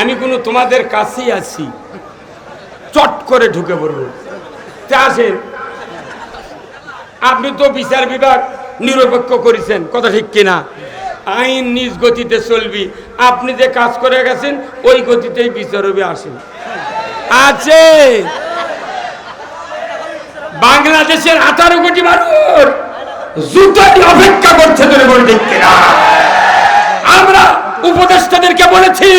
আমি কোনো তোমাদের কাছেই আছি। চট করে ঢুকে পড়ব। তা আসেন। আপনি তো বিচার বিভাগ নিরপেক্ষ করেছেন, কথা ঠিক কিনা? আইন নিজ গতিতে চলবি। আপনি যে কাজ করে গেছেন, ওই গতিতেই বিচার হবে, আসেন। আছে। বাংলাদেশের আঠারো কোটি মানুষ জুতাই অপেক্ষা করছে বলে আমরা উপদেষ্টাদেরকে বলেছি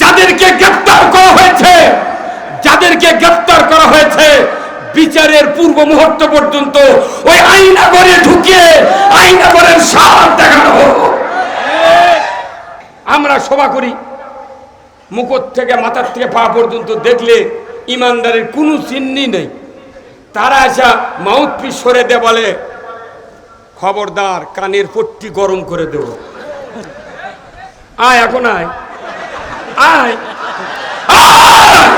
যাদেরকে গ্রেপ্তার করা হয়েছে, যাদেরকে গ্রেপ্তার করা হয়েছে, বিচারের পূর্ব মুহূর্ত পর্যন্ত ওই আইনাগরে ঢুকিয়ে আইনাগরের সাপ দেখানো আমরা সভা করি মুখর থেকে মাথার থেকে পা পর্যন্ত দেখলে ইমানদারের কোনো চিহ্নই নেই। তারা আসা মাউথ পিস সরে দে বলে, খবরদার, কানের পট্টি গরম করে দেব। আয়, এখন আয়। আয়। আয়!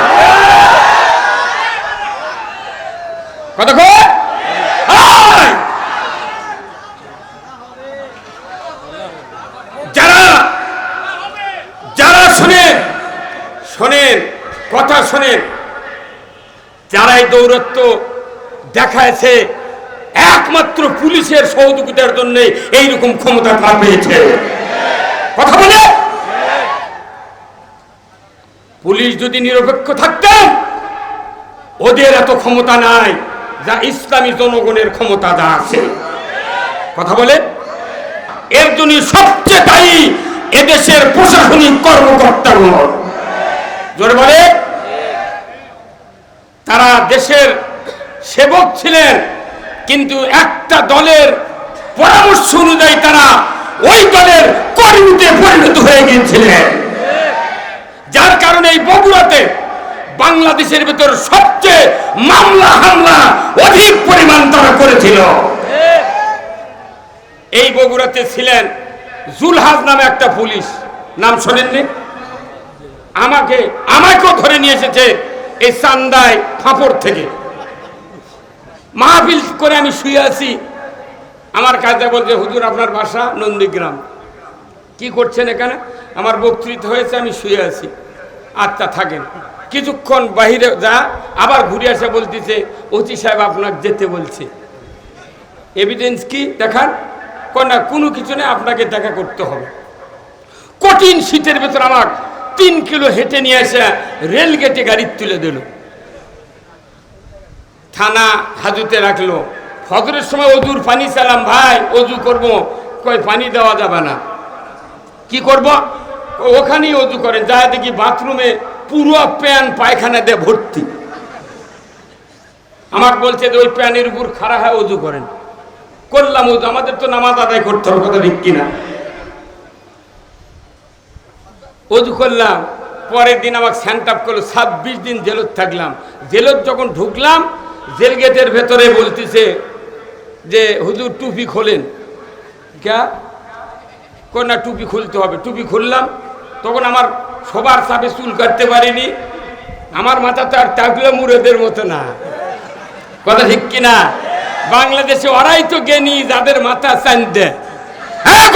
যারা যারা শোনেন শোনেন কথা শোনেন যারা এই দৌরত্ব দেখায়ছে একমাত্র পুলিশের সহযোগিতার জন্য এইরকম ক্ষমতা তারা পেয়েছে। কথা বলে? পুলিশ যদি নিরপেক্ষ থাকতেন ওদের এত ক্ষমতা নাই যা ইসলামী জনগণের ক্ষমতা যা আছে। কথা বলে? এর জন্য সবচেয়ে দায়ী এদেশের প্রশাসনিক কর্মকর্তাগণ জোরে বলে? তারা দেশের সেবক ছিলেন, কিন্তু একটা দলের পরামর্শ অনুযায়ী তারা ওই দলের কর্মীতে পরিণত হয়ে গিয়েছিলেন। যার কারণে এই বগুড়াতে বাংলাদেশের ভেতর সবচেয়ে মামলা হামলা অধিক পরিমাণ তারা করেছিল। এই বগুড়াতে ছিলেন জুলহাজ নামে একটা পুলিশ। নাম শোনেননি? আমাকে, আমাকেও ধরে নিয়ে এসেছে এই চান্দায় ফাঁপড় থেকে। মাহফিল করে আমি শুয়ে আছি। আমার কাজে বলছে, হুজুর, আপনার বাসা নন্দীগ্রাম। কি করছেন এখানে? আমার বক্তৃতা হয়েছে, আমি শুয়ে আছি। আচ্ছা থাকেন। কিছুক্ষণ বাহিরে যা, আবার ঘুরে আসে বলতেছে অতি সাহেব আপনাকে যেতে বলছে। এভিডেন্স কি? দেখান। না, কোনো কিছু নেই, আপনাকে দেখা করতে হবে। কঠিন শীতের ভেতর আমার তিন কিলো হেঁটে নিয়ে এসে রেল গেটে গাড়ি তুলে দিল। থানা হাজুতে রাখল। ফজরের সময় অজুর পানি চালাম, ভাই, অজু করব। কই পানি দেওয়া যাবে না। কি করব? ওখানেই অজু করেন যা দেখি বাথরুমে পুরো প্যান পায়খানা দিয়ে ভর্তি। আমার বলছে যে ওই প্যানের উপর খাড়া হয় অজু করেন। করলাম অজু আমাদের তো নামাজ আদায় করতে হবে কথা ঠিক কিনা। অজু করলাম, পরের দিন আমাকে স্যান্ড আপ করল, ছাব্বিশ দিন জেলত থাকলাম। জেলত যখন ঢুকলাম, জেল গেটের ভেতরে বলতেছে যে, হুজুর, টুপি খোলেন। ক্যা না, টুপি খুলতে হবে। টুপি খুললাম। তখন আমার সবার চাপে চুল কাটতে পারিনি। আমার মাথা তো আর টাকলে মুরেদের মতো না। কথা ঠিক কিনা? বাংলাদেশে ওরাই তো জ্ঞানী, যাদের মাথা চান দেয় হ্যাঁ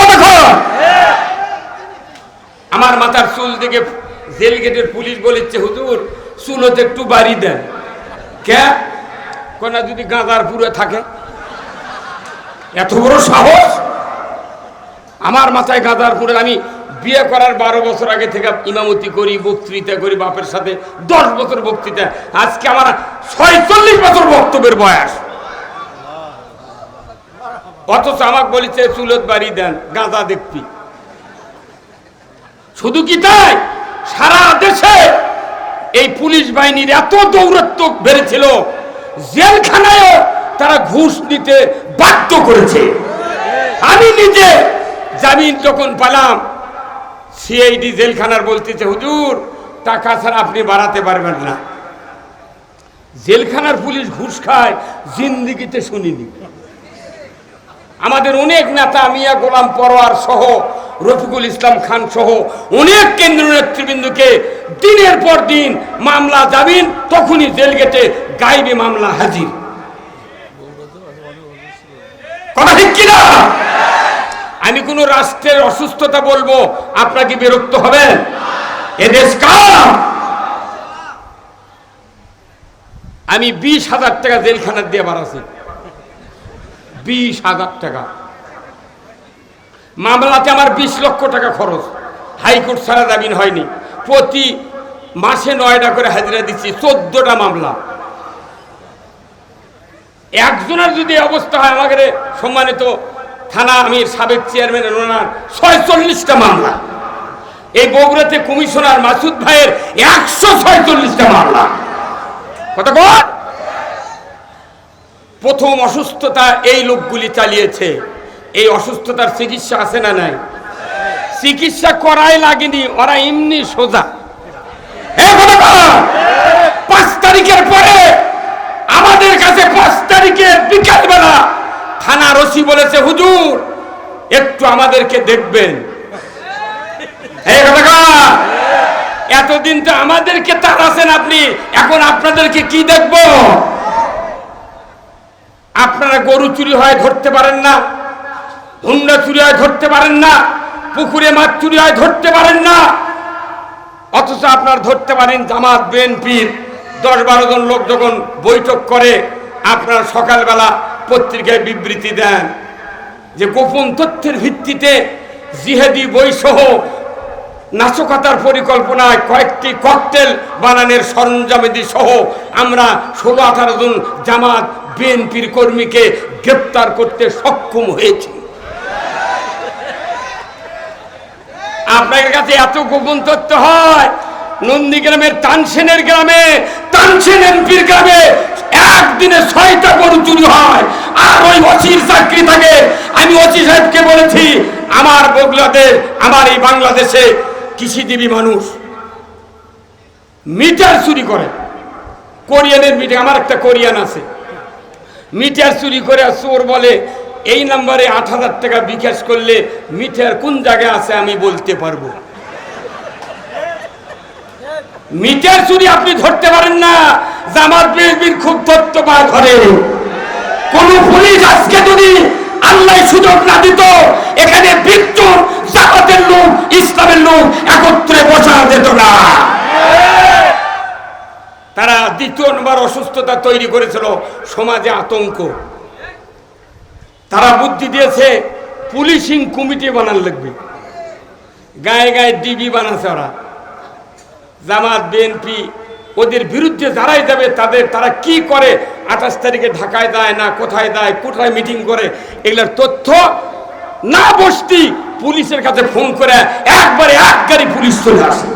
আমার মাথার চুল দেখে জেল গেটের পুলিশ বলেছে, হুজুর, চুল হতে একটু বাড়ি দেন। কে? কোনা যদি গাঁদার পুরে থাকে। এত বড় সাহস? আমার মাথায় গাঁদার পুরে আমি বিয়ে করার বারো বছর আগে থেকে ইমামতি করি, বক্তৃতা করি, বাপের সাথে দশ বছর বক্তৃতা। আজকে আমার ছয়চল্লিশ বছর বক্তব্যের বয়স। অথচ আমাকে বলেছে চুলত বাড়ি দেন গাঁদা দেখবি। শুধু কি তাই? সারা দেশে এই পুলিশ বাহিনীর এত দৌরত্ব বেড়েছিল, জেলখানায়ও তারা ঘুষ নিতে বাধ্য করেছে। আমি নিজে জামিন যখন পালাম সিআইডি জেলখানার বলতেছে, হুজুর, টাকা ছাড়া আপনি বাড়াতে পারবেন না। জেলখানার পুলিশ ঘুষ খায়, জিন্দিগিতে শুনিনি। আমাদের অনেক নেতা, মিয়া গোলাম পরোয়ার সহ, রফিকুল ইসলাম খান সহ, অনেক কেন্দ্রীয় নেতৃবৃন্দকে দিনের পর দিন মামলা জামিন, তখনই জেল গেটে গাইবে মামলা হাজির। কথা ঠিক কিনা? আমি কোন রাষ্ট্রের অসুস্থতা বলব, আপনার কি বিরক্ত হবেন? এদেশ আমি বিশ হাজার টাকা জেলখানার দিয়ে বাড়াছি বিশ হাজার টাকা। মামলাতে আমার বিশ লক্ষ টাকা খরচ। হাইকোর্ট ছাড়া জামিন হয়নি। প্রতি মাসে নয়টা করে হাজিরা দিচ্ছি চোদ্দটা মামলা। একজনের যদি অবস্থা হয়, আমাকে সম্মানিত থানা আমির সাবেক চেয়ারম্যান ওনার ছয়চল্লিশটা মামলা। এই বগুড়াতে কমিশনার মাসুদ ভাইয়ের একশো ছয়চল্লিশটা মামলা। কথা বল প্রথম অসুস্থতা এই লোকগুলি চালিয়েছে। এই অসুস্থতার চিকিৎসা আছে না নাই? চিকিৎসা করাই লাগেনি, ওরা এমনি সোজা। বল। পাঁচ তারিখের পরে আমাদের কাছে পাঁচ তারিখে বিকালবেলা থানা রসি বলেছে, হুজুর, একটু আমাদেরকে দেখবেন। এতদিন তো আমাদেরকে তাড়াছেন আপনি, এখন আপনাদেরকে কি দেখব? আপনারা গরু চুরি হয় ধরতে পারেন না, হুন্ডা চুরি হয় ধরতে পারেন না, পুকুরে মাছ চুরি হয় ধরতে পারেন না। অথচ আপনার ধরতে পারেন জামাত, বিএনপির দশ বারো জন লোক যখন বৈঠক করে, আপনার সকালবেলা পত্রিকায় বিবৃতি দেন যে গোপন তথ্যের ভিত্তিতে জিহাদি বইসহ নাশকতার পরিকল্পনায় কয়েকটি ককটেল বানানোর সরঞ্জামেদি সহ আমরা ষোলো আঠারো জন জামাত বিএনপির কর্মীকে গ্রেপ্তার করতে সক্ষম হয়েছি। আপনার কাছে এত গোপন তথ্য হয়? নন্দীগ্রামের, তানসেনের গ্রামে তানসেন এমপির গ্রামে একদিনে ছয়টা গরু চুরি হয়। আর ওই অচির চাকরি থাকে। আমি অচি সাহেবকে বলেছি, আমার বাংলাদেশ আমার এই বাংলাদেশে কৃষিজীবী মানুষ মিটার চুরি করে। কোরিয়ানের মিটার, আমার একটা কোরিয়ান আছে। মিটার চুরি করে চোর বলে, এই নাম্বারে আট হাজার টাকা বিকাশ করলে মিটার কোন জায়গায় আছে আমি বলতে পারব? মিটার চুরি আপনি ধরতে পারেন না। জামাত বিএনপির খুব তথ্য পায় ধরে কোন পুলিশ আজকে যদি আল্লাহ সুযোগ না দিত, এখানে বিদ্যুৎ লোক ইসলামের লোক একত্রে বসা যেত না। তারা দ্বিতীয় নম্বর অসুস্থতা তৈরি করেছিল, সমাজে আতঙ্ক। তারা বুদ্ধি দিয়েছে, পুলিশিং কমিটি বানান লাগবে। গায়ে গায়ে ডিবি বানাচ্ছে ওরা। জামাত বিএনপি ওদের বিরুদ্ধে যারাই যাবে, তাদের, তারা কি করে? আঠাশ তারিখে ঢাকায় দেয় না, কোথায় দেয় কোথায় মিটিং করে? এগুলোর তথ্য না বসতি পুলিশের কাছে ফোন করে একবারে এক গাড়ি পুলিশ চলে আসে।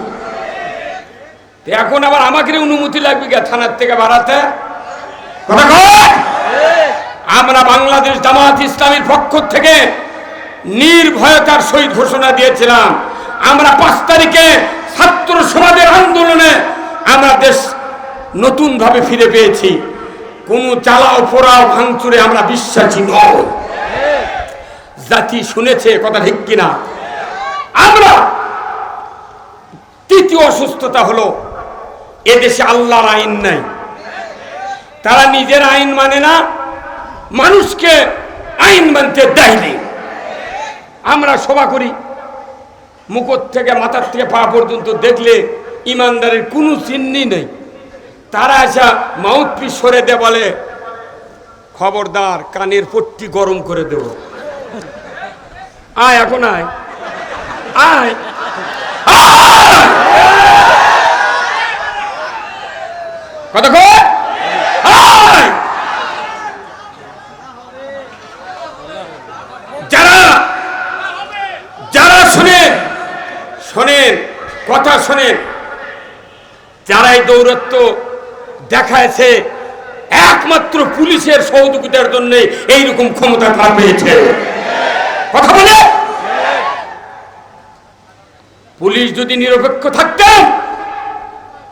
এখন আবার আমাকে অনুমতি লাগবে কে থানার থেকে বাড়াতে? আমরা বাংলাদেশ জামাত ইসলামীর পক্ষ থেকে নির্ভয়তার সহিত ঘোষণা দিয়েছিলাম। আমরা পাঁচ তারিখে ছাত্র সমাজের আন্দোলনে আমরা দেশ নতুন ভাবে ফিরে পেয়েছি। কোন চালাও পোড়াও ভাঙচুরে আমরা বিশ্বাসী নয় জাতি শুনেছে কথা ঠিক কিনা? আমরা তৃতীয় অসুস্থতা হলো এদেশে আল্লাহর আইন নাই। তারা নিজের আইন মানে না, মানুষকে আইন মানতে দেয়নি। আমরা সভা করি মুখর থেকে মাথার থেকে পা পর্যন্ত দেখলে ইমানদারের কোনো চিহ্নি নেই। তারা আসা মাউথপিস সরে দে বলে, খবরদার, কানের পট্টি গরম করে দেব। আয়, এখন আয়। আয়। কথা কয় আয়! যারা যারা শুনেন শোনেন কথা শোনেন যারা এই দৌরত্ব দেখায়ছে একমাত্র পুলিশের সহযোগিতার জন্য এইরকম ক্ষমতা তারা পেয়েছে। কথা বলে? পুলিশ যদি নিরপেক্ষ থাকতেন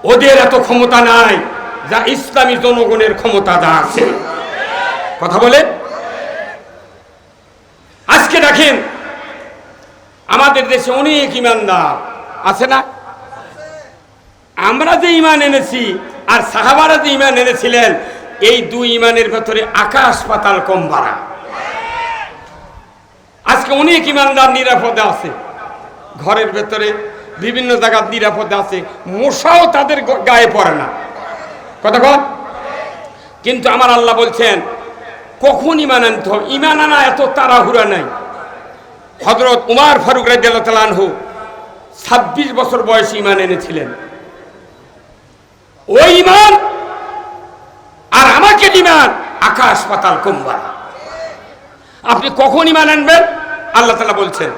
ওদের এত ক্ষমতা নাই যা ইসলামী জনগণের ক্ষমতা যা আছে। কথা বলে? আজকে দেখেন, আমাদের দেশে অনেক ইমানদার আছে না? আমরা যে ইমান এনেছি আর সাহাবারা যে ইমান এনেছিলেন, এই দুই ইমানের ভেতরে আকাশ পাতাল কম বাড়া। আজকে অনেক ইমানদার নিরাপদে আছে। ঘরের ভেতরে বিভিন্ন জায়গার নিরাপদে আছে। মশাও তাদের গায়ে পড়ে না। কথা কন কিন্তু আমার আল্লাহ বলছেন, কখন ইমান আনতে হবে? ইমান আনা এত তাড়াহুড়া নাই। হজরত উমার ফারুক রাজু ছাব্বিশ বছর বয়সে ইমান এনেছিলেন। ওই ইমান আর আমাকে ইমান আকাশ পাতাল কমবা আপনি কখন ইমান আনবেন? আল্লাহ তালা বলছেন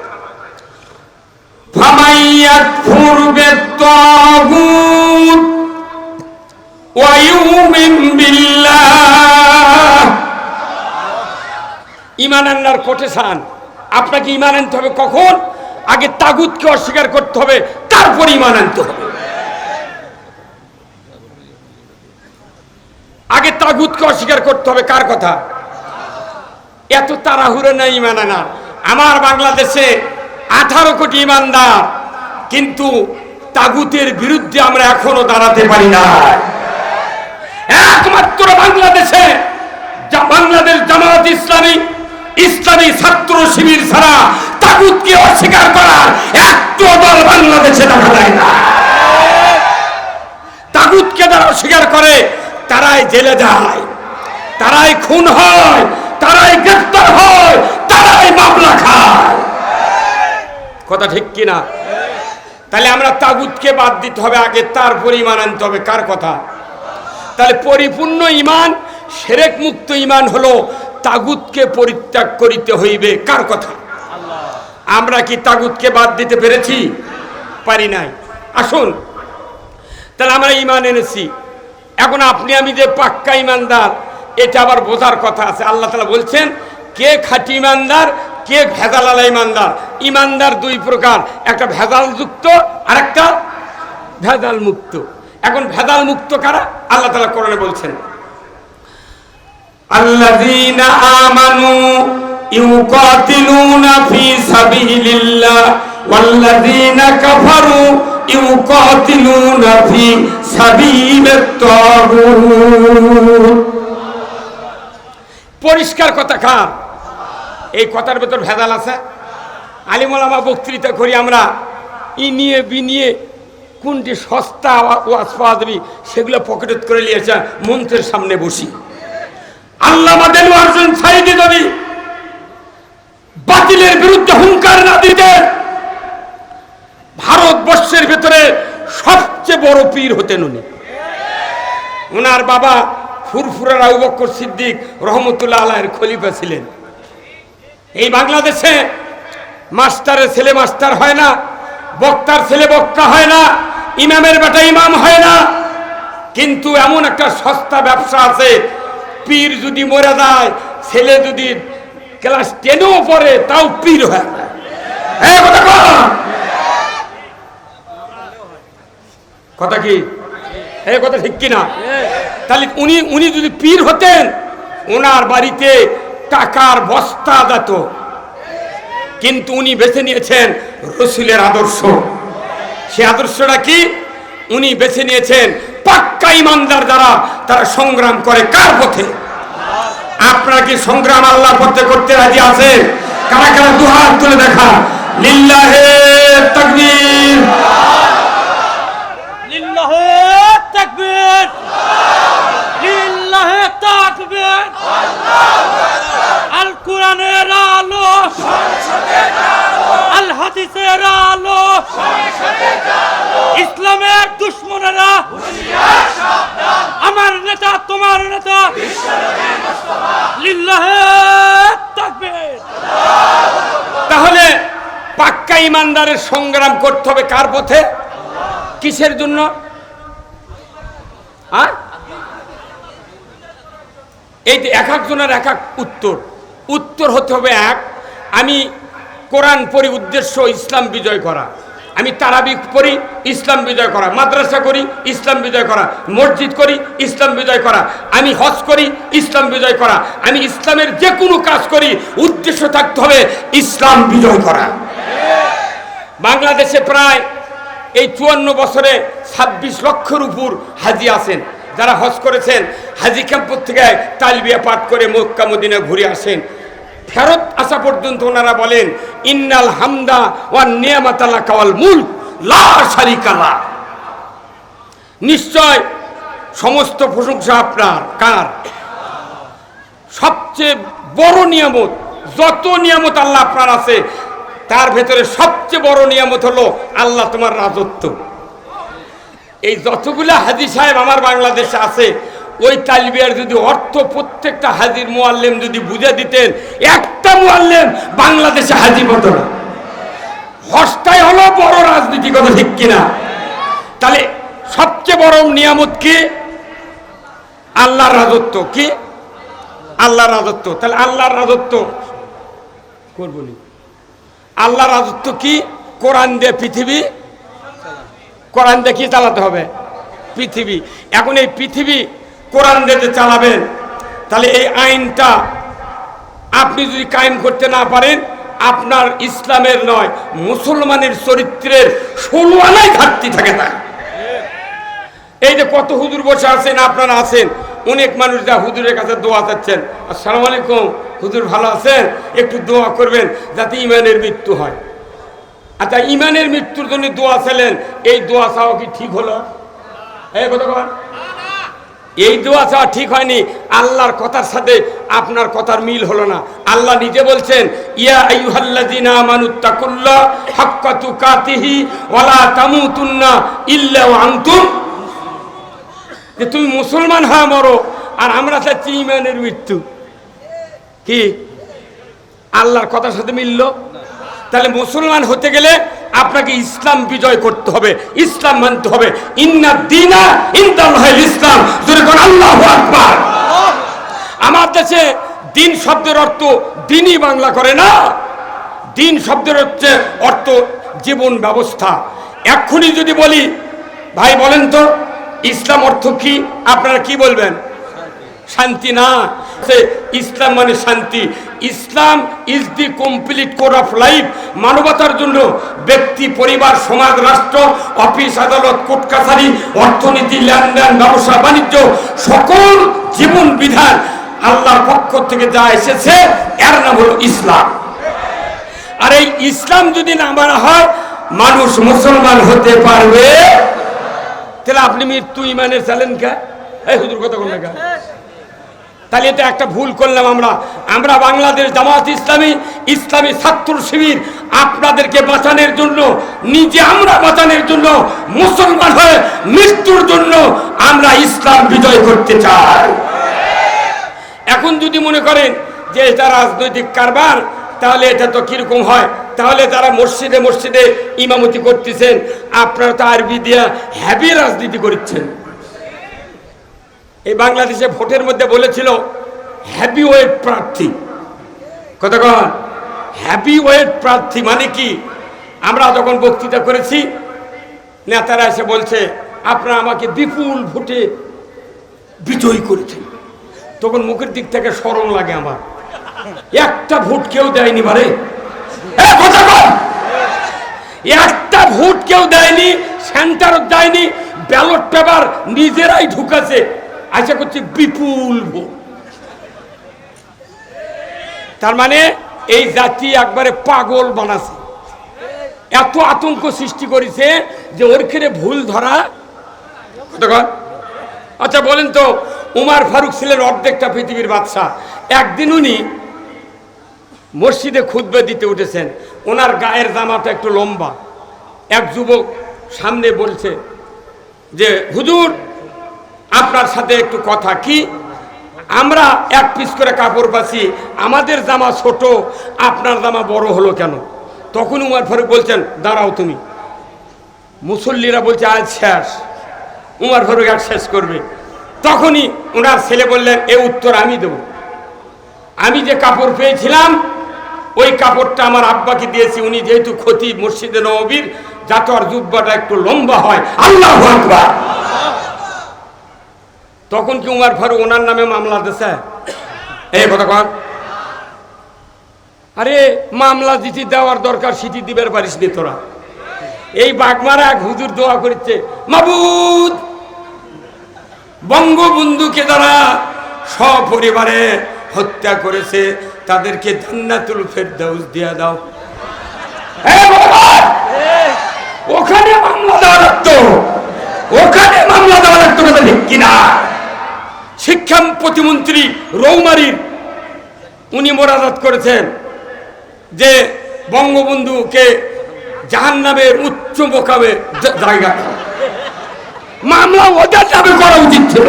ইমান আন্নার কোটেশান, আপনাকে ইমান আনতে হবে কখন? আগে তাগুতকে অস্বীকার করতে হবে, তারপর ইমান আনতে হবে। আগে তাগুতকে অস্বীকার করতে হবে, কার কথা? এত তাড়াহুড়ো নেই ইমান আনা। আমার বাংলাদেশে আঠারো কোটি ইমানদার কিন্তু তাগুতের বিরুদ্ধে আমরা এখনও দাঁড়াতে পারি না। একমাত্র বাংলাদেশে বাংলাদেশ জামাত ইসলামী ইসলামী ছাত্র শিবির ছাড়া তাগুতকে অস্বীকার করার একটু দল বাংলাদেশে দেখা যায় না। তাগুতকে যারা অস্বীকার করে, তারাই জেলে যায়, তারাই খুন হয়, তারাই গ্রেফতার হয়, তারাই মামলা খায়। কথা ঠিক কিনা তাহলে আমরা তাগুতকে বাদ দিতে হবে, আগে তারপর ইমান আনতে হবে, কার কথা? তাহলে পরিপূর্ণ ইমান সেরেক মুক্ত ইমান হলো তাগুতকে পরিত্যাগ করিতে হইবে, কার কথা? আমরা কি তাগুতকে বাদ দিতে পেরেছি? পারি নাই। আসুন। তাহলে আমরা ইমান এনেছি। এখন আপনি, আমি যে পাক্কা ইমানদার এটা আবার বোঝার কথা আছে। আল্লাহ তালা বলছেন, কে খাঁটি ইমানদার কে ভেজাল আলা ইমানদার ইমানদার দুই প্রকার, একটা ভেজাল যুক্ত আর একটা ভেজাল মুক্ত এখন ভেজাল মুক্ত কারা? আল্লাহ তালা কোরআনে বলছেন, আল্লাযীনা আমানু ইউকাতিলুনা ফি সাবিলিল্লাহ ওয়াল্লাযীনা কাফারু ইউকাতিলুনা ফি সাবিলিত তাগুত। পরিষ্কার কথা কার? এই কথার ভেতর ভেজাল আছে। আলিমুলামা বক্তৃতা করি আমরা। ই নিয়ে বি নিয়ে কোনটি সস্তা ওয়াজ পাওয়া যাবে সেগুলো পকেটত করে নিয়েছে মন্ত্রের সামনে বসি। আল্লাহ মাদেন অর্জন সাইদি যদি বাতিলের বিরুদ্ধে হুঙ্কার না দিতে ভারতবর্ষের ভেতরে সবচেয়ে বড় পীর হতেন উনি। ওনার বাবা ফুরফুরার আবু সিদ্দিক রহমতুল্লাহ আলাহের খলিফা ছিলেন। এই বাংলাদেশে মাস্টারের ছেলে মাস্টার হয় না, বক্তার ছেলে বক্তা হয় না, ইমামের বেটা ইমাম হয় না। কিন্তু এমন একটা সস্তা ব্যবসা আছে, পীর যদি মরে যায়, ছেলে যদি ক্লাস টেনেও পড়ে তাও পীর হয়। কথা কি? এই কথা ঠিক কিনা? তাহলে উনি উনি যদি পীর হতেন ওনার বাড়িতে টাকার বস্তা দাত। কিন্তু উনি বেছে নিয়েছেন রসুলের আদর্শ। সে আদর্শটা কি? উনি বেছে নিয়েছেন পাক্কা ইমানদার যারা, তারা সংগ্রাম করে কার পথে? আপনারা কি সংগ্রাম আল্লাহর পথে করতে রাজি আছে কারা কারা দুহাত তুলে দেখা? লিল্লাহে তাকবীর। লিল্লাহে তাকবীর। লিল্লাহে তাকবীর। আল কোরআনের আলো। আল হাদিসের আলো। ইসলামের দুশ্মনেরা। আমার নেতা, তোমার নেতা। লিল্লাহে তাকবীর। তাহলে পাক্কা ইমানদারের সংগ্রাম করতে হবে কার পথে? কিসের জন্য? এই যে এক একজনের এক এক উত্তর। উত্তর হতে হবে এক, আমি কোরআন পড়ি উদ্দেশ্য ইসলাম বিজয় করা। আমি তারাবি পড়ি, ইসলাম বিজয় করা। মাদ্রাসা করি, ইসলাম বিজয় করা। মসজিদ করি, ইসলাম বিজয় করা। আমি হজ করি, ইসলাম বিজয় করা। আমি ইসলামের যে কোনো কাজ করি, উদ্দেশ্য থাকতে হবে ইসলাম বিজয় করা। বাংলাদেশে প্রায় এই চুয়ান্ন বছরে ছাব্বিশ লক্ষের উপর হাজি আছেন। যারা হজ করেছেন, হাজি ক্যাম্পর থেকে তালবিয়া পাঠ করে মক্কা, মদিনা ঘুরে আসেন। ফেরত আসা পর্যন্ত ওনারা বলেন, ইন্নাল হামদা ওয়ান নিয়ামাতাল্লাহ কাওয়াল মুল লা শারিকালা নিশ্চয় সমস্ত প্রশংসা আপনার, কার? সবচেয়ে বড় নিয়ামত, যত নিয়ামত আল্লাহ আপনার আছে, তার ভেতরে সবচেয়ে বড় নিয়ামত হলো আল্লাহ তোমার রাজত্ব। এই যতগুলো হাজি সাহেব আমার বাংলাদেশে আছে ওই তালবিয়ার যদি অর্থ প্রত্যেকটা হাজির মোয়াল্লেম যদি বুঝে দিতেন, একটা মোয়াল্লেম বাংলাদেশে হাজির হতো না। হস্তায় হলো বড় রাজনীতি কথা ঠিক কিনা। তাহলে সবচেয়ে বড় নিয়ামত কি? আল্লাহর রাজত্ব কি? আল্লাহর রাজত্ব। তাহলে আল্লাহর রাজত্ব করব নি। আল্লাহর রাজত্ব কি? কোরআন দিয়ে পৃথিবী, কোরআন দিয়ে কি চালাতে হবে? পৃথিবী। এখন এই পৃথিবী কোরআন দিয়ে চালাবেন। তাহলে এই আইনটা আপনি যদি কায়েম করতে না পারেন, আপনার ইসলামের নয়, মুসলমানের চরিত্রের ষোলো ঘাটতি থাকে না। এই যে কত হুজুর বসে আছেন, আপনারা আছেন, অনেক মানুষ যা হুজুরের কাছে দোয়া চাচ্ছেন। আসসালামু আলাইকুম, হুজুর ভালো আছেন? একটু দোয়া করবেন যাতে ইমানের মৃত্যু হয়। আচ্ছা ইমানের মৃত্যুর জন্য দোয়া চাইলেন, এই দোয়া চাওয়া কি ঠিক হলো? এই কথা কন। এই দোয়া চাওয়া ঠিক হয়নি। আল্লাহর কথার সাথে আপনার কথার মিল হলো না। আল্লাহ নিজে বলছেন, ইয়া ওয়ালা আনতুম যে তুমি মুসলমান হয়ে মরো, আর আমরা চাচ্ছি ইমানের মৃত্যু। কি? আল্লাহর কথার সাথে মিলল? তাহলে মুসলমান হতে গেলে আপনাকে ইসলাম বিজয় করতে হবে, ইসলাম মানতে হবে। ইন্না দিনা ইন্দাল ইসলাম। আল্লাহ আকবার। আমার দেশে দিন শব্দের অর্থ দিনই বাংলা করে না। দিন শব্দের হচ্ছে অর্থ জীবন ব্যবস্থা। এক্ষুনি যদি বলি, ভাই বলেন তো, ইসলাম অর্থ কি? আপনারা কি বলবেন? শান্তি না। সে ইসলাম মানে শান্তি। Islam is the complete code of life মানবতার জন্য ব্যক্তি, পরিবার, সমাজ, রাষ্ট্র, অফিস, আদালত, কোর্ট, কাছারি, অর্থনীতি, লেনদেন, ব্যবসা, বাণিজ্য, সকল জীবন বিধান আল্লাহর পক্ষ থেকে যা এসেছে, এর নাম হলো ইসলাম। আর এই ইসলাম যদি না মানা হয়, মানুষ মুসলমান হতে পারবে। তাহলে আপনি মৃত্যু ইমানের চালেন কে? এই হুজুর কথা কোন? কে তাহলে এটা একটা ভুল করলাম আমরা। আমরা বাংলাদেশ জামাত ইসলামী ইসলামী ছাত্র শিবির আপনাদেরকে বাঁচানোর জন্য, নিজে আমরা বাঁচানোর জন্য, মুসলমান হয়ে মৃত্যুর জন্য আমরা ইসলাম বিজয় করতে চাই। এখন যদি মনে করেন যে এটা রাজনৈতিক কারবার, তাহলে এটা তো কীরকম হয়? তাহলে তারা মসজিদে মসজিদে ইমামতি করতেছেন, আপনারা তো আরবি দিয়া হ্যাভি রাজনীতি করছেন। এই বাংলাদেশে ভোটের মধ্যে বলেছিল হ্যাপি ওয়েট প্রার্থী কথা কতক্ষণ হ্যাপি ওয়েট প্রার্থী মানে কি? আমরা যখন বক্তৃতা করেছি, নেতারা এসে বলছে, আপনারা আমাকে বিপুল ভোটে বিজয়ী করেছেন। তখন মুখের দিক থেকে স্মরণ লাগে আমার। একটা ভোট কেউ দেয়নি বারে। একটা ভোট কেউ দেয়নি, সেন্টারও দেয়নি, ব্যালট পেপার নিজেরাই ঢুকাছে। আশা করছে বিপুল ভোট। তার মানে এই জাতি একবারে পাগল বানাছে। এত আতঙ্ক সৃষ্টি করেছে যে ওর ওরখানে ভুল ধরা আচ্ছা বলেন তো, উমার ফারুক ছিলেন অর্ধেকটা পৃথিবীর বাদশাহ। একদিন উনি মসজিদে খুতবে দিতে উঠেছেন। ওনার গায়ের জামাটা একটু লম্বা। এক যুবক সামনে বলছে যে, হুজুর আপনার সাথে একটু কথা কি? আমরা এক পিস করে কাপড় পাচ্ছি আমাদের জামা ছোট, আপনার জামা বড় হলো কেন? তখন উমার ফারুক বলছেন, দাঁড়াও তুমি। মুসল্লিরা বলছে, আজ শেষ। উমার ফারুক আর শেষ করবে। তখনই ওনার ছেলে বললেন, এ উত্তর আমি দেব। আমি যে কাপড় পেয়েছিলাম, ওই কাপড়টা আমার আব্বাকে দিয়েছি। উনি যেহেতু ক্ষতি মসজিদে নবীর যাতে আর জুব্বাটা একটু লম্বা হয়। আল্লাহ আকবার! তখন কি উমার ফারুক ওনার নামে মামলা দিছে? এই কথা কন। আরে, মামলা যেটি দেওয়ার দরকার, সেটি দিবার পারিস নি তোরা। এই বাগমারা এক হুজুর দোয়া করছে মাবুদ, বঙ্গবন্ধুকে যারা সপরিবারে হত্যা করেছে, তাদেরকে জান্নাতুল ফেরদাউস দিয়া দাও। ওখানে মামলা দেওয়া লাগতো। ওখানে মামলা দেওয়া লাগতো কিনা? শিক্ষা প্রতিমন্ত্রী রৌমারির, উনি মোরাদাত করেছেন যে বঙ্গবন্ধুকে জাহান নামের উচ্চ জা- জায়গা মামলা ওদের নামে করা উচিত ছিল।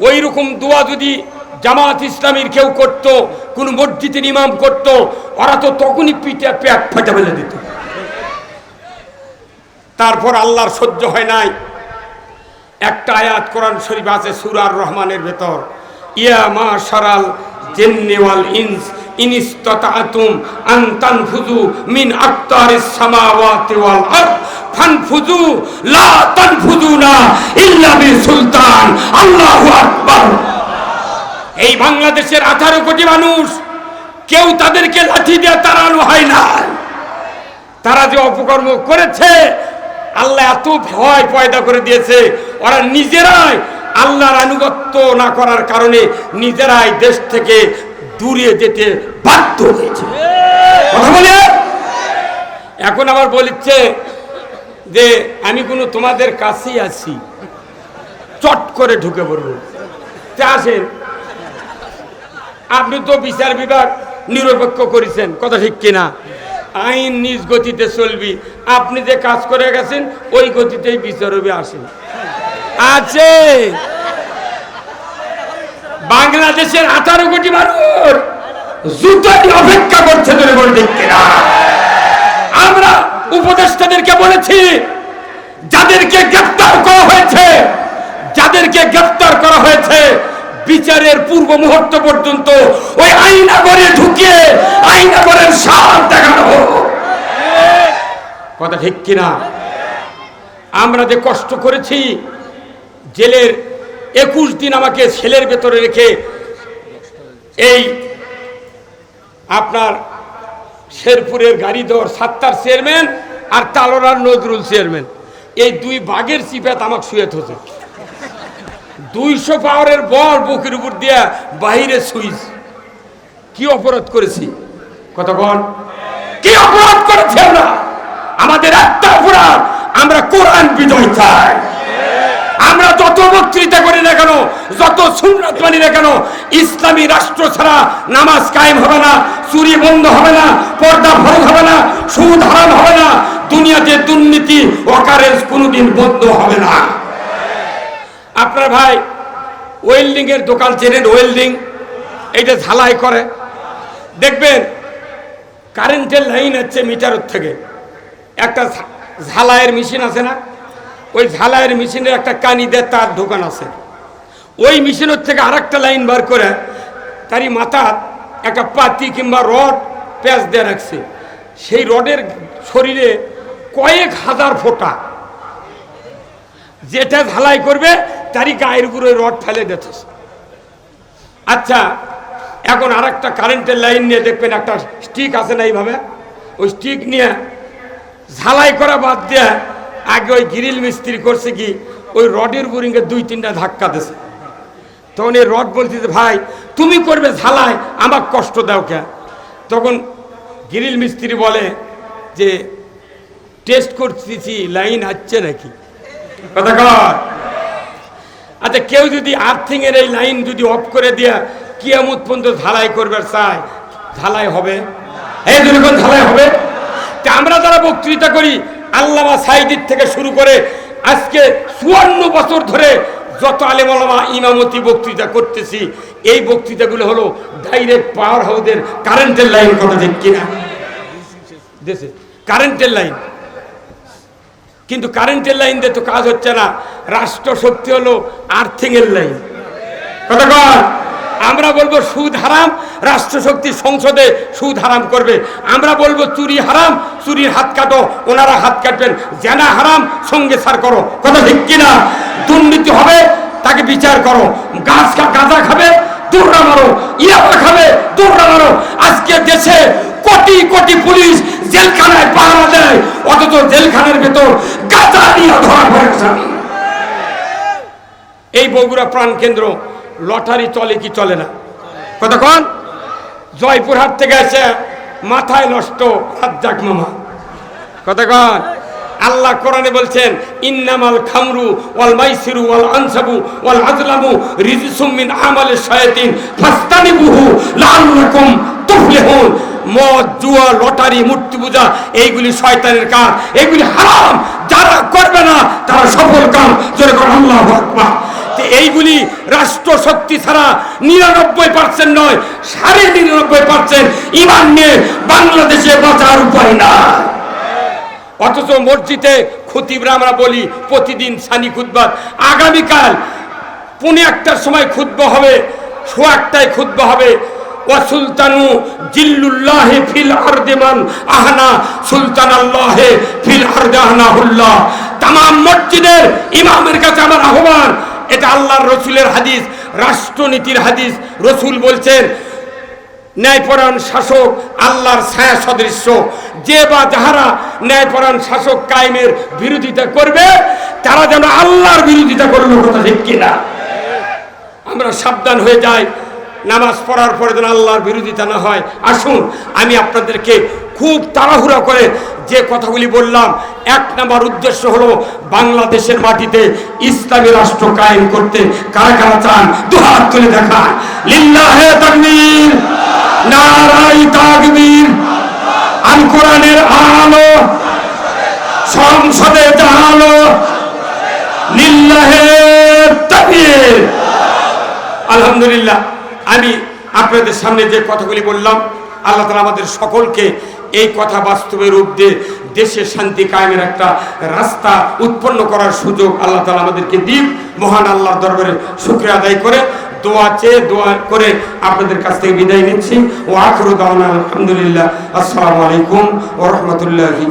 ওই রকম দোয়া যদি জামাত ইসলামীর কেউ করত, কোন মসজিদের ইমাম করত, ওরা তো তখনই পিঠে পেট ফাটা ফেলে দিত। তারপর আল্লাহর সহ্য হয় নাই। একটা আয়াত কোরআন শরীফ আছে সুরার রহমানের ভেতর। ইয়া মা সারাল জেন্নেওয়াল ইনস ইনিস্ততাতুম আন তানফুজু মিন আকতারিস সামাওয়াতি ওয়াল আরদ ফানফুজু লা তানফুজুনা ইল্লা বিসুলতান আল্লাহু আকবার। এই বাংলাদেশের আঠারো কোটি মানুষ, কেউ তাদেরকে লাঠি দিয়ে তাড়ানো হয় না তারা যে অপকর্ম করেছে, আল্লাহ এত ভয় পয়দা করে দিয়েছে ওরা নিজেরাই আল্লাহর আনুগত্য না করার কারণে নিজেরাই দেশ থেকে দূরে যেতে বাধ্য হয়েছে। এখন আবার বলিচ্ছে যে, আমি কোনো তোমাদের কাছেই আছি। চট করে ঢুকে পড়ব আসেন। আপনি তো বিচার বিভাগ নিরপেক্ষ করেছেন, কথা ঠিক কিনা? আইন নিজ গতিতে চলবি। আপনি যে কাজ করে গেছেন, ওই গতিতেই বিচার হবে, আসেন। আছে। বাংলাদেশের আঠারো কোটি মানুষ জুতাটি অপেক্ষা করছে আমরা উপদেষ্টাদেরকে বলেছি, যাদেরকে গ্রেপ্তার করা হয়েছে, যাদেরকে গ্রেপ্তার করা হয়েছে, বিচারের পূর্ব মুহূর্ত পর্যন্ত ওই আইনাগরে ঢুকিয়ে আইনাগরের সার দেখানো। কথা ঠিক কিনা? আমরা যে কষ্ট করেছি জেলের একুশ দিন আমাকে ছেলের ভেতরে রেখে এই আপনার শেরপুরের গাড়ি দর সাত্তার চেয়ারম্যান আর তালোরার নজরুল চেয়ারম্যান। এই দুই বাঘের চিপাত আমাকে শুয়ে থছে দুইশো পাওয়ারের বল বুকের উপর দিয়া বাহিরে সুইচ কি অপরাধ করেছি? কতক্ষণ কি অপরাধ করেছি আমরা আমাদের একটা অপরাধ, আমরা কোরআন বিজয় চাই। আমরা যত বক্তৃতা করি না কেন, যত সুন্নত মানি না কেন, ইসলামী রাষ্ট্র ছাড়া নামাজ কায়েম হবে না, চুরি বন্ধ হবে না, পর্দা ফরজ হবে না, সুদ হারাম হবে না, দুনিয়াতে দুর্নীতি অকারেজ কোনোদিন বন্ধ হবে না। আপনার ভাই ওয়েল্ডিং এর দোকান চেনেন? ওয়েল্ডিং, এইটা ঝালাই করে। দেখবেন, কারেন্টের লাইন হচ্ছে মিটারের থেকে। একটা ঝালাইয়ের মেশিন আছে না? ওই ঝালাইয়ের মেশিনের একটা কানি কানিদের তার দোকান আছে। ওই মেশিনের থেকে আরেকটা লাইন বার করে তারই মাথা একটা পাতি কিংবা রড প্যাঁচ দিয়ে রাখছে। সেই রডের শরীরে কয়েক হাজার ফোঁটা। যেটা ঝালাই করবে, তারই গায়ের উপরে রড ফেলে দিতেছে। আচ্ছা এখন আর একটা কারেন্টের লাইন নিয়ে দেখবেন, একটা স্টিক আছে না এইভাবে? ওই স্টিক নিয়ে ঝালাই করা বাদ দিয়ে আগে ওই গ্রিল মিস্ত্রি করছে কি ওই রডের বুরিংয়ে দুই তিনটা ধাক্কা দিছে। তখন এই রড বলছে যে, ভাই তুমি করবে ঝালাই আমার কষ্ট দাও কে? তখন গ্রিল মিস্ত্রি বলে যে টেস্ট করতেছি লাইন আসছে নাকি? কথা কর আচ্ছা কেউ যদি আর্থিং এর এই লাইন যদি অফ করে দিয়া কিয়ামত পর্যন্ত ঝালাই করবে চায় ঝালাই হবে? এই দুর্গন ঝালাই হবে। আমরা যারা বক্তৃতা করি আল্লামা সাইদির থেকে শুরু করে আজকে চুয়ান্ন বছর ধরে যত আলেমালামা ইমামতি বক্তৃতা করতেছি, এই বক্তৃতাগুলো হলো ডাইরেক্ট পাওয়ার হাউসের কারেন্টের লাইন কথা ঠিক কিনা? দেশে কারেন্টের লাইন কিন্তু কারেন্টের লাইন দিয়ে তো কাজ হচ্ছে না রাষ্ট্র শক্তি হলো আর্থিং এর লাইন কথা আমরা বলব সুদ হারাম রাষ্ট্র শক্তি সংসদে সুদ হারাম করবে। আমরা বলব চুরি হারাম, চুরির হাত কাটো, ওনারা হাত কাটবেন। জেনা হারাম, সঙ্গে সার করো। কথা ঠিক কিনা? দুর্নীতি হবে, তাকে বিচার করো। গাছ গাঁজা খাবে, দৌড়া মারো। ইয়াবা খাবে, দৌড়া মারো। আজকে দেশে কোটি কোটি পুলিশ জেলখানায় পাহারা দেয়, অথচ জেলখানার ভেতর গাঁজা নিয়ে ধরা পড়েছে এই বগুড়া প্রাণ কেন্দ্র লটারি চলে কি চলে না? কতক্ষণ জয়পুরহাট থেকে এসে মাথায় নষ্ট রাজ্জাক মামা। কতক্ষণ আল্লাহ কোরআনে বলছেন, ইন্নামাল খামরু ওয়াল মাইসিরু ওয়াল আনসাবু ওয়াল আজলামু রিজসুম মিন আমালিশ শায়াতিন ফাস্তানিবুহু লাআল্লাকুম তুফলিহুন। মদ, জুয়া, লটারি, মূর্তি পূজা, এইগুলি শয়তানের কাজ। এইগুলি হারাম। যারা করবে না, তারা সফল কাম। জোরে করে আল্লাহু এইগুলি রাষ্ট্র শক্তি ছাড়া নিরানব্বই পার্সেন্ট নয়, সাড়ে নিরানব্বই পার্সেন্ট ইমান নিয়ে বাংলাদেশে বাঁচার উপায় নাই। অথচ মসজিদে খতিবরা আমরা বলি, প্রতিদিন সানি খুদ্বাত আগামীকাল পুনে একটার সময় খুদ্ব হবে শো একটায় খুদ্ব হবে। ওয়াসুলতানু জিল্লুল্লাহে ফিল আরদেমান আহনা সুলতান আল্লাহে ফিল আরদে আহনাহুল্লাহ। তামাম মসজিদের ইমামের কাছে আমার আহ্বান এটা আল্লাহর রসুলের হাদিস, রাষ্ট্রনীতির হাদিস। রসুল বলছেন, ন্যায়পরায়ণ শাসক আল্লাহর ছায়া সদৃশ্য। যে বা যাহারা ন্যায়পরায়ণ শাসক কায়েমের বিরোধিতা করবে, তারা যেন আল্লাহর বিরোধিতা করবে কথা ঠিক কিনা? আমরা সাবধান হয়ে যাই, নামাজ পড়ার পরে যেন আল্লাহর বিরোধিতা না হয়। আসুন, আমি আপনাদেরকে খুব তাড়াহুড়া করে যে কথাগুলি বললাম, এক নম্বর উদ্দেশ্য হলো বাংলাদেশের মাটিতে ইসলামী রাষ্ট্র কায়েম করতে কারা কারা চান দুহাত তুলে দেখান। লিল্লাহে তাকবীর নারাই তাকবীর, আল কোরআনের আলো, সংসদে জানালো। লিল্লাহে তাকবীর। আলহামদুলিল্লাহ, আমি আপনাদের সামনে যে কথাগুলি বললাম, আল্লাহ তালা আমাদের সকলকে এই কথা বাস্তবে রূপ দিয়ে দেশে শান্তি কায়েমের একটা রাস্তা উৎপন্ন করার সুযোগ আল্লাহ তালা আমাদেরকে দিন মহান আল্লাহর দরবারে শুক্রিয়া আদায় করে। দোয়া চেয়ে দোয়া করে আপনাদের কাছ থেকে বিদায় নিচ্ছি। ও আখরুদ আলহামদুলিল্লাহ। আসসালামু আলাইকুম ও রহমতুল্লাহি